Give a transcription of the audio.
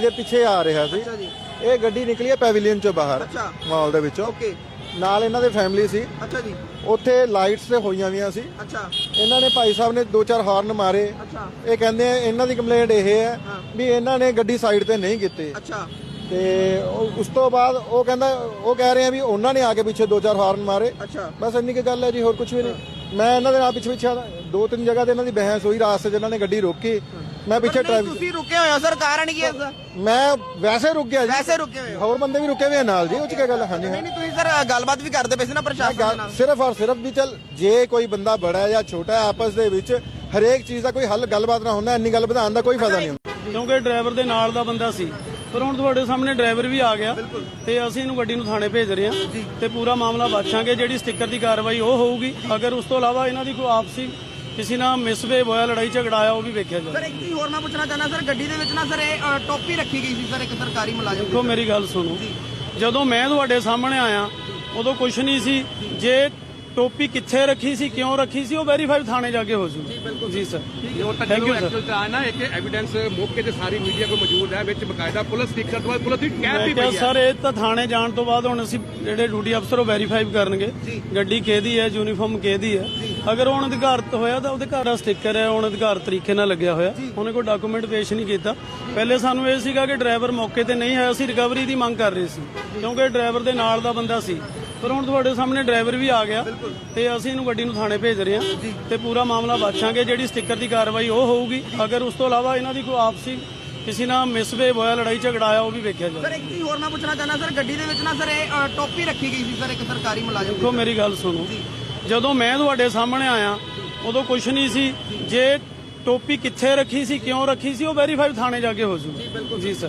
ਦੇ ਪਿੱਛੇ ਆ ਰਿਹਾ ਸੀ। ਅੱਛਾ ਜੀ। ਇਹ ਗੱਡੀ ਨਿਕਲੀ ਹੈ ਪੈਵਿਲੀਅਨ ਚੋਂ ਬਾਹਰ ਅੱਛਾ। ਮਾਲ ਦੇ ਵਿੱਚੋਂ। ਓਕੇ। ਨਾਲ ਇਹਨਾਂ ਦੇ ਫੈਮਿਲੀ ਸੀ। ਅੱਛਾ ਜੀ। ਉੱਥੇ ਲਾਈਟਸ ਤੇ ਹੋਈਆਂ ਵੀਆਂ ਸੀ। ਅੱਛਾ। ਇਹਨਾਂ ਨੇ ਭਾਈ ਸਾਹਿਬ ਨੇ ਦੋ ਚਾਰ ਹਾਰਨ ਮਾਰੇ। ਅੱਛਾ। ਇਹ ਕਹਿੰਦੇ ਆ ਇਹਨਾਂ ਦੀ ਕੰਪਲੇਂਟ ਇਹ ਹੈ। ਵੀ ਇਹਨਾਂ ਨੇ ਗੱਡੀ ਸਾਈਡ ਤੇ ਨਹੀਂ ਕੀਤੀ। ਅੱਛਾ। ਤੇ ਉਸ ਤੋਂ ਬਾਅਦ ਉਹ ਕਹਿੰਦਾ ਉਹ ਕਹਿ ਰਹੇ ਆ ਵੀ ਉਹਨਾਂ ਨੇ ਆ ਕੇ ਪਿੱਛੇ ਦੋ ਚਾਰ ਹਾਰਨ ਮਾਰੇ। ਅੱਛਾ। ਬਸ ਇੰਨੀ ਕੀ ਗੱਲ ਹੈ ਜੀ ਹੋਰ ਕੁਝ ਵੀ ਨਹੀਂ। ਮੈਂ ਇਹਨਾਂ ਦੇ ਨਾਲ ਪਿੱਛੇ ਪਿੱਛੇ। ਦੋ ਤਿੰਨ ਜਗ੍ਹਾ ਤੇ ਇਹਨਾਂ ਦੀ ਬਹਿਸ ਹੋਈ ਰਾਸਤੇ 'ਚ ਇਹਨਾਂ ਨੇ ਗੱਡੀ ਰੋਕੀ। ਮੈਂ ਪਿੱਛੇ ਟ੍ਰੈਫਿਕ ਤੁਸੀਂ ਰੁਕੇ ਹੋਏ ਹੋ ਸਰ ਕਾਰਨ ਕੀ ਹੈ ਸਰ ਮੈਂ ਵੈਸੇ ਰੁਕ ਗਿਆ ਜੀ। ਵੈਸੇ ਰੁਕੇ ਹੋਏ ਹੋ। ਹੋਰ ਬੰਦੇ ਵੀ ਰੁਕੇ ਹੋਏ ਆ ਨਾਲ ਜੀ ਉਹ ਚ ਕੀ ਗੱਲ? ਹਾਂਜੀ ਹਾਂ। ਨਹੀਂ ਨਹੀਂ ਤੁਸੀਂ ਸਰ ਗੱਲਬਾਤ ਵੀ ਕਰਦੇ ਪਏ ਸੀ ਨਾ ਪ੍ਰਸ਼ਾਸਨ ਦੇ ਗੱਲ ਨਾਲ। ਸਿਰਫ ਔਰ ਸਿਰਫ ਵੀ ਚੱਲ ਜੇ ਕੋਈ ਬੰਦਾ ਬੜਾ ਹੈ ਜਾਂ ਛੋਟਾ ਹੈ ਆਪਸ ਦੇ ਵਿੱਚ ਹਰੇਕ ਚੀਜ਼ ਦਾ ਕੋਈ ਹੱਲ ਗੱਲਬਾਤ ਨਾ ਹੁੰਦਾ ਇੰਨੀ ਗੱਲ ਵਧਾਉਣ ਦਾ ਕੋਈ ਫਾਇਦਾ ਨਹੀਂ ਹੁੰਦਾ। ਕਿਉਂਕਿ ਡਰਾਈਵਰ ਦੇ ਨਾਲ ਦਾ ਬੰਦਾ ਸੀ। ਪਰ ਹੁਣ ਤੁਹਾਡੇ ਸਾਹਮਣੇ ਡਰਾਈਵਰ ਵੀ ਆ ਗਿਆ ਤੇ ਅਸੀਂ ਇਹਨੂੰ ਗੱਡੀ ਨੂੰ ਥਾਣੇ ਭੇਜ ਰਹੇ ਹਾਂ ਤੇ ਪੂਰਾ ਮਾਮਲਾ ਬਾਛਾਂਗੇ ਜਿਹੜੀ ਸਟicker ਦੀ ਕਾਰਵਾਈ ਉਹ ਹੋਊਗੀ। ਅਗਰ ਉਸ ਤੋਂ ਇਲਾਵਾ ਇਹਨਾਂ ਦੀ ਕੋਈ ਆਪਸੀ ਕਿਸੇ ਨਾਲ ਮਿਸਵੇ ਹੋਇਆ ਲੜਾਈ ਝਗੜਾ ਆਇਆ ਉਹ ਵੀ ਵੇਖਿਆ ਜਾਵੇ। ਸਰ ਇੱਕ ਚੀਜ਼ ਹੋਰ ਮੈਂ ਪੁੱਛਣਾ ਚਾਹੁੰਦਾ ਸਰ ਗੱਡੀ ਦੇ ਵਿੱਚ ਨਾ ਸਰ ਇਹ ਅ, ਟੋਪੀ ਰੱਖੀ ਗਈ ਸੀ ਸਰ ਇੱਕ ਸਰਕਾਰੀ ਮੁਲਾਜ਼ਮ ਦੀ। ਦੇਖੋ ਮੇਰੀ ਗੱਲ ਸੁਣੋ। ਜਦੋਂ ਮੈਂ ਤੁਹਾਡੇ ਸਾਹਮਣੇ ਆਇਆ ਉਦੋਂ ਕੁਝ ਨਹੀਂ ਸੀ। ਜੇ ਟੋਪੀ ਕਿੱਥੇ ਰੱਖੀ ਸੀ ਕਿਉਂ ਰੱਖੀ ਸੀ ਉਹ ਵੈਰੀਫਾਈ ਥਾਣੇ ਜਾ ਕੇ ਹੋ ਜੂ ਜੀ ਸਰ ਤਾਂ Thank ਜਦੋਂ you, sir. ਐਕਚੁਅਲ ਚ ਆਇਆ ਨਾ ਇੱਕ ਐਵੀਡੈਂਸ ਮੌਕੇ ਤੇ ਸਾਰੀ ਮੀਡੀਆ ਕੋਲ ਮੌਜੂਦ ਹੈ ਵਿੱਚ ਬਕਾਇਦਾ ਪੁਲਿਸ ਸਟicker ਤੋਂ ਪੁਲਿਸ ਦੀ ਕੈਪ ਵੀ ਪਈ ਹੈ ਸਰ ਇਹ ਤਾਂ ਥਾਣੇ ਜਾਣ ਤੋਂ ਬਾਅਦ ਹੁਣ ਅਸੀਂ ਜਿਹੜੇ ਡਿਊਟੀ ਅਫਸਰ ਉਹ ਵੈਰੀਫਾਈ ਕਰਨਗੇ ਗੱਡੀ ਕਿਹਦੀ ਹੈ ਯੂਨੀਫਾਰਮ ਕਿਹਦੀ ਹੈ ਅਗਰ ਉਹ ਅਧਿਕਾਰਤ ਹੋਇਆ ਤਾਂ ਉਹਦੇ ਘਰ ਦਾ ਸਟicker ਹੈ ਉਹ ਅਧਿਕਾਰਤ ਤਰੀਕੇ ਨਾਲ ਲੱਗਿਆ ਹੋਇਆ ਉਹਨੇ ਕੋਈ ਡਾਕੂਮੈਂਟ ਪੇਸ਼ ਨਹੀਂ ਕੀਤਾ ਪਹਿਲੇ ਸਾਨੂੰ ਇਹ ਸੀਗਾ ਕਿ ਡਰਾਈਵਰ ਮੌਕੇ ਤੇ ਨਹੀਂ ਹੈ ਅਸੀਂ ਰਿਕਵਰੀ ਦੀ ਮੰਗ ਕਰ ਰਹੇ ਸੀ ਕਿਉਂਕਿ ਡਰਾਈਵਰ ਦੇ ਨਾਲ ਦਾ ਬੰਦਾ ਸੀ ਪਰ ਹੁਣ ਤੁਹਾਡੇ ਸਾਹਮਣੇ ਡਰਾਈਵਰ ਵੀ ਆ ਗਿਆ ਤੇ ਅਸੀਂ ਇਹਨੂੰ ਗੱਡੀ ਨੂੰ ਥਾਣੇ ਭੇਜ ਰਹੇ ਹਾਂ ਤੇ ਪੂਰਾ ਮਾਮਲਾ ਬਾਛਾਂਗੇ ਜਿਹੜੀ ਸਟicker ਦੀ ਕਾਰਵਾਈ ਉਹ ਹੋਊਗੀ। ਅਗਰ ਉਸ ਤੋਂ ਇਲਾਵਾ ਇਹਨਾਂ ਦੀ ਕੋਈ ਆਪਸੀ ਕਿਸੇ ਨਾਲ ਮਿਸਵੇ ਹੋਇਆ ਲੜਾਈ ਝਗੜਾ ਆਇਆ ਉਹ ਵੀ ਵੇਖਿਆ ਜਾਵੇ ਸਰ ਇੱਕ ਚੀਜ਼ ਹੋਰ ਮੈਂ ਪੁੱਛਣਾ ਚਾਹੁੰਦਾ ਸਰ ਗੱਡੀ ਦੇ ਵਿੱਚ ਨਾ ਸਰ ਇਹ ਅ, ਟੋਪੀ ਰੱਖੀ ਗਈ ਸੀ ਸਰ ਇੱਕ ਸਰਕਾਰੀ ਮੁਲਾਜ਼ਮ ਦੀ। ਦੇਖੋ ਮੇਰੀ ਗੱਲ ਸੁਣੋ। ਜਦੋਂ ਮੈਂ ਤੁਹਾਡੇ ਸਾਹਮਣੇ ਆਇਆ ਉਦੋਂ ਕੁਝ ਨਹੀਂ ਸੀ। ਜੇ। ਟੋਪੀ ਕਿੱਥੇ ਰੱਖੀ ਸੀ ਕਿਉਂ ਰੱਖੀ ਸੀ ਉਹ ਵੈਰੀਫਾਈ ਥਾਣੇ ਜਾ ਕੇ ਹੋ ਜੂ ਜੀ ਸਰ।